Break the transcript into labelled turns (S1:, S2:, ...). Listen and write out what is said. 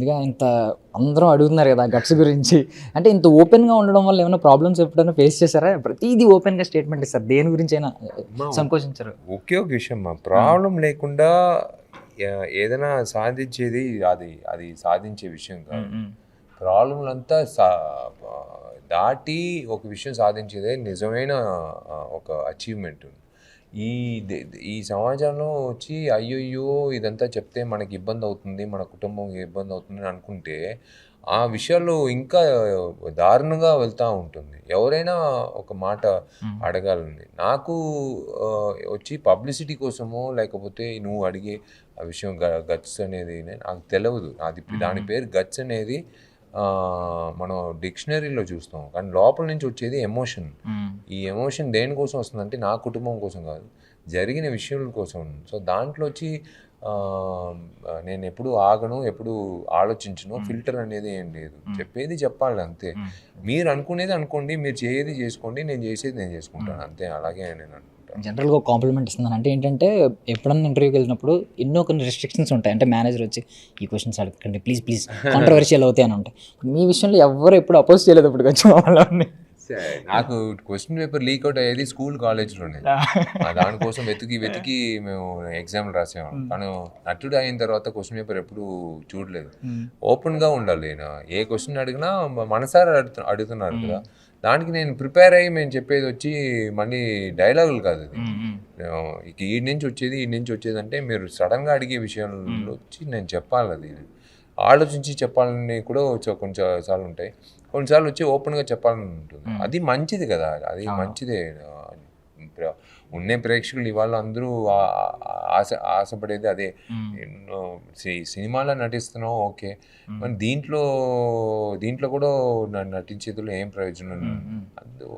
S1: ముందుగా ఇంత అందరూ అడుగుతున్నారు కదా గట్స్ గురించి. అంటే ఇంత ఓపెన్గా ఉండడం వల్ల ఏమైనా ప్రాబ్లమ్స్ ఎప్పుడైనా ఫేస్ చేశారా? ప్రతిదీ ఓపెన్గా స్టేట్మెంట్ ఇస్తారు. దేని గురించి అయినా సంకోచించారు.
S2: ఒకే ఒక విషయం ప్రాబ్లం లేకుండా ఏదైనా సాధించేది అది అది సాధించే విషయం కాదు. ప్రాబ్లంలంతా దాటి ఒక విషయం సాధించేదే నిజమైన ఒక అచీవ్మెంట్ ఈ దే- ఈ సమాజంలో వచ్చి అయ్యయ్యో ఇదంతా చెప్తే మనకి ఇబ్బంది అవుతుంది మన కుటుంబం ఇబ్బంది అవుతుంది అని అనుకుంటే ఆ విషయాలు ఇంకా దారుణంగా వెళ్తూ ఉంటుంది. ఎవరైనా ఒక మాట అడగాలని నాకు వచ్చి పబ్లిసిటీ కోసమో లేకపోతే నువ్వు అడిగే ఆ విషయం గట్స్ అనేది నాకు తెలియదు అది దాని పేరు గట్స్ అనేది మనం డిక్షనరీలో చూస్తాం. కానీ లోపల నుంచి వచ్చేది ఎమోషన్. ఈ ఎమోషన్ దేనికోసం వస్తుందంటే నా కుటుంబం కోసం కాదు జరిగిన విషయం కోసం. సో దాంట్లో వచ్చి నేను ఎప్పుడు ఆగను ఎప్పుడు ఆలోచించను ఫిల్టర్ అనేది ఏం లేదు. చెప్పేది చెప్పాలి అంతే. మీరు అనుకునేది అనుకోండి మీరు చేయేది చేసుకోండి నేను చేసేది నేను చేసుకుంటాను. అంతే అలాగే నేను అనుకుంటాను.
S1: జనరల్గా కాంప్లిమెంట్ ఇస్తున్నాను అంటే ఏంటంటే ఎప్పుడన్నా ఇంటర్వ్యూకి వెళ్ళినప్పుడు ఎన్నో కొన్ని రెస్ట్రిక్షన్స్ ఉంటాయి. అంటే మేనేజర్ వచ్చి ఈ క్వశ్చన్స్ అడగండి ప్లీజ్ ప్లీజ్ కాంట్రవర్షియల్ అవుతాయి అని ఉంటాయి. మీ విషయంలో ఎవరు ఎప్పుడు అపోజ్ చేయలేదు ఇప్పుడు కొంచెం వాళ్ళని.
S2: నాకు క్వశ్చన్ పేపర్ లీక్ అవుట్ అయ్యేది స్కూల్ కాలేజ్లోనే దానికోసం వెతికి వెతికి మేము ఎగ్జామ్లు రాసేవాళ్ళం. కానీ నటుడు అయిన తర్వాత క్వశ్చన్ పేపర్ ఎప్పుడు చూడలేదు. ఓపెన్గా ఉండాలి నా ఏ క్వశ్చన్ అడిగినా మనసారా అడుగు అడుగుతున్నారు కదా. దానికి నేను ప్రిపేర్ అయ్యి మేము చెప్పేది వచ్చి మళ్ళీ డైలాగులు కాదు అది. ఈ నుంచి వచ్చేది ఈ నుంచి వచ్చేది అంటే మీరు సడన్గా అడిగే విషయంలో వచ్చి నేను చెప్పాలి అది. ఆలోచించి చెప్పాలని కూడా వచ్చి కొంచెం సార్లు ఉంటాయి. కొన్నిసార్లు వచ్చి ఓపెన్గా చెప్పాలని ఉంటుంది. అది మంచిది కదా. అది మంచిదే. ఉండే ప్రేక్షకులు ఇవాళ అందరూ ఆశ ఆశపడేది అదే. సినిమాలో నటిస్తున్నావు ఓకే. మరి దీంట్లో దీంట్లో కూడా నటించేదిలో ఏం ప్రయోజనం? అందు